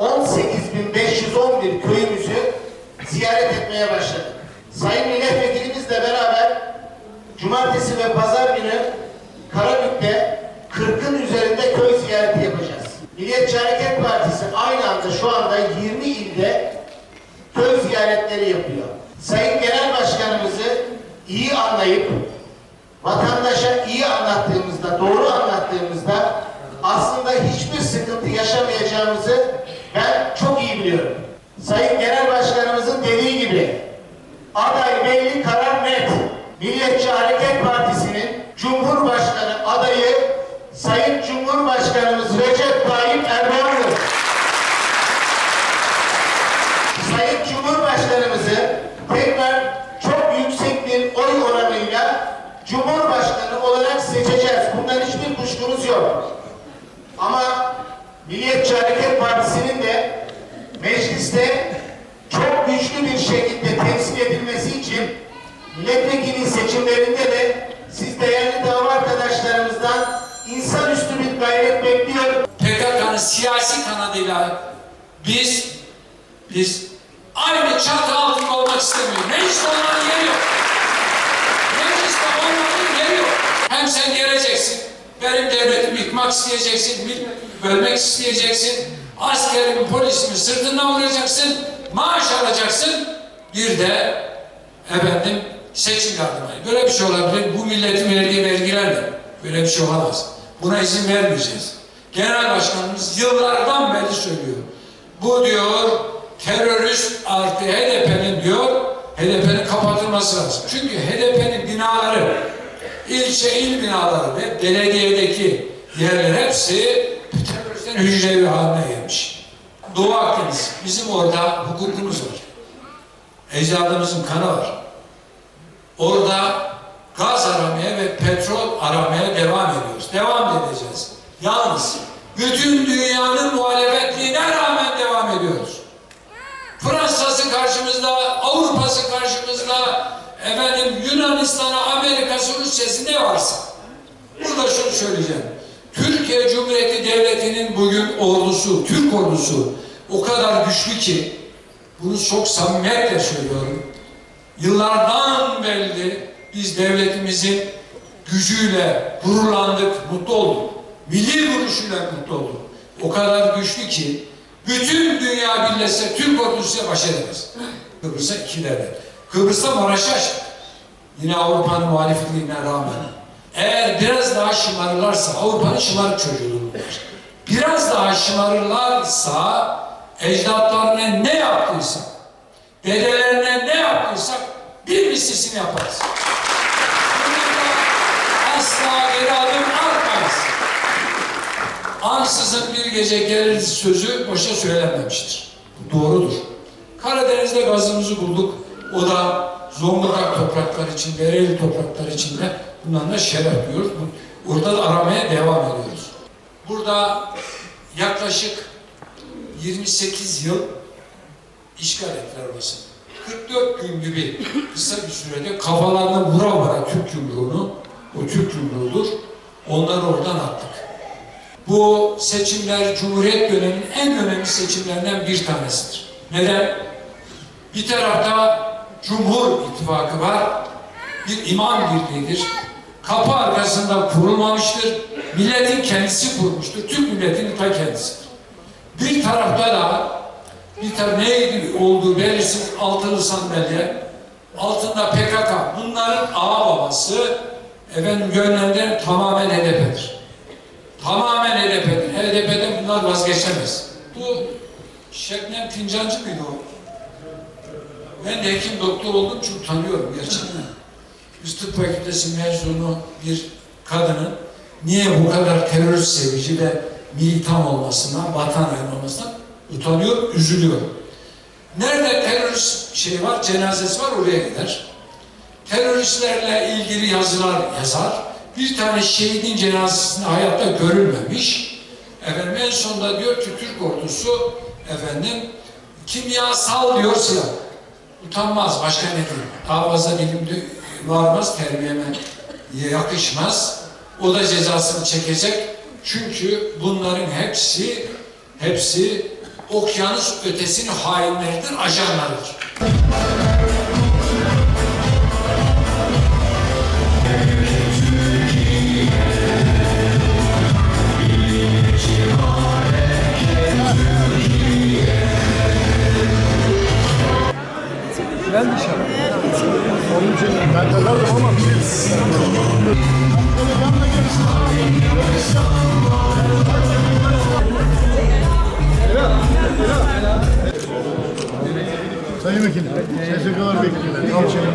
18.511 köyümüzü ziyaret etmeye başladık. Sayın milletvekilimizle beraber cumartesi ve pazar günü Karabük'te 40'ın üzerinde köy ziyareti yapacağız. Milliyetçi Hareket Partisi aynı anda şu anda 20 ilde köy ziyaretleri yapıyor. Sayın Genel Başkanımızı iyi anlayıp vatandaşa iyi anlattığımızda, doğru anlattığımızda aslında hiçbir sıkıntı yaşamayacağımızı ben çok iyi biliyorum. Sayın Genel Başkanımızın dediği gibi aday belli, karar net. Milliyetçi Hareket Partisi'nin Cumhurbaşkanı adayı Sayın Cumhurbaşkanımız Recep Tayyip Erdoğan'dır. Sayın Cumhurbaşkanımızı tekrar çok yüksek bir oy oranıyla Cumhurbaşkanı olarak seçeceğiz. Bundan hiçbir kuşkumuz yok. Ama Milliyetçi Hareket Partisi'nin de mecliste çok güçlü bir şekilde temsil edilmesi için milletvekili seçimlerinde de siz değerli dava arkadaşlarımızdan insanüstü bir gayret bekliyor. PKK'nın siyasi kanadıyla biz biz aynı çatı altında olmak istemiyoruz. Mecliste olmanın yeri yok. Mecliste olmanın yeri yok. Hem sen geleceksin, benim devletimi yıkmak isteyeceksin, milletimi bölmek isteyeceksin, askerimi, polisimi sırtından vuracaksın, maaş alacaksın, bir de efendim seçim yardımı. Böyle bir şey olabilir. Bu milletin verdiği vergilerle. Böyle bir şey olamaz. Buna izin vermeyeceğiz. Genel Başkanımız yıllardan beri söylüyor. Bu diyor terörist artı HDP'nin diyor HDP'nin kapatılması lazım. Çünkü HDP'nin binaları ilçe il binaları ve belediyedeki yerler hepsi teröristin hücrevi haline gelmiş. Doğu Akdeniz bizim orada hukukumuz var. Ecdadımızın kanı var. Orada gaz aramaya ve petrol aramaya devam ediyoruz. Devam edeceğiz. Yalnız bütün dünyanın muhalefetliğine rağmen devam ediyoruz. Fransa'sı karşımızda, Avrupa'sı karşımızda, efendim Yunanistan'a, Amerika'sı, Rusya'sı ne varsa. Burada şunu söyleyeceğim. Türkiye Cumhuriyeti Devleti'nin bugün ordusu, Türk ordusu o kadar güçlü ki bunu çok samimiyetle söylüyorum. Yıllardan beri biz devletimizin gücüyle gururlandık, mutlu olduk. Milli duruşuyla mutlu olduk. O kadar güçlü ki bütün dünya birleşse Türk ordusuyla baş edemez. Kıbrıs'a iki devlet. Kıbrıs'ta Maraş'ı. Yine Avrupa'nın muhalefetliğine rağmen. Eğer biraz daha şımarırlarsa, Avrupa'nın şımarık çocuğudur. Biraz daha şımarırlarsa, ecdatlarına ne yaptıysak, dedelerine ne yaptıysak bir mislesini yaparız. Asla geri adım atmayız. Ansızın bir gece gelir sözü boşa söylenmemiştir. Doğrudur. Karadeniz'de gazımızı bulduk. O da Zonguldak toprakları içinde, Ereğli toprakları içinde. Bundan da şeref. Bu- Orada da aramaya devam ediyoruz. Burada yaklaşık 28 yıl işgal ettiler orasını. 44 gün gibi kısa bir sürede kafalarına vura vura Türk yumruğunu, o Türk yumruğudur, onları oradan attık. Bu seçimler Cumhuriyet döneminin en önemli seçimlerinden bir tanesidir. Neden? Bir tarafta Cumhur İttifakı var, bir imam birliğidir. Kapı arkasında kurulmamıştır. Milletin kendisi kurmuştur. Türk milletinin ta kendisidir. Bir tarafta da bir tane neydi olduğu belirsiz altılı sandalye, altında PKK. Bunların ağa babası efendim yönlendiren tamamen HDP'dir. Tamamen HDP'dir. HDP'den bunlar vazgeçemez. Bu Şebnem Fincancı mıydı o? Ben de hekim doktor olduğum için tanıyorum gerçekten. Biz tıp fakültesi mezunu bir kadının niye bu kadar terörist sevici ve militan olmasından, vatan haini olmasından utanıyor, üzülüyor. Nerede terörist şey var, cenazesi var oraya gider. Teröristlerle ilgili yazılar yazar. Bir tane şehidin cenazesinde hayatta görülmemiş. Efendim en sonunda diyor ki Türk ordusu efendim kimyasal diyor silah. Utanmaz başka ne diyeyim. Daha fazla dilimde varmaz terbiyeme yakışmaz. O da cezasını çekecek. Çünkü bunların hepsi hepsi okyanus ötesini hainleridir, ajanlarıdır. Ben dışarı. Onun için ben takardım ama Sayın Vekilim, SSK'lar bekliyorlar. Geçelim.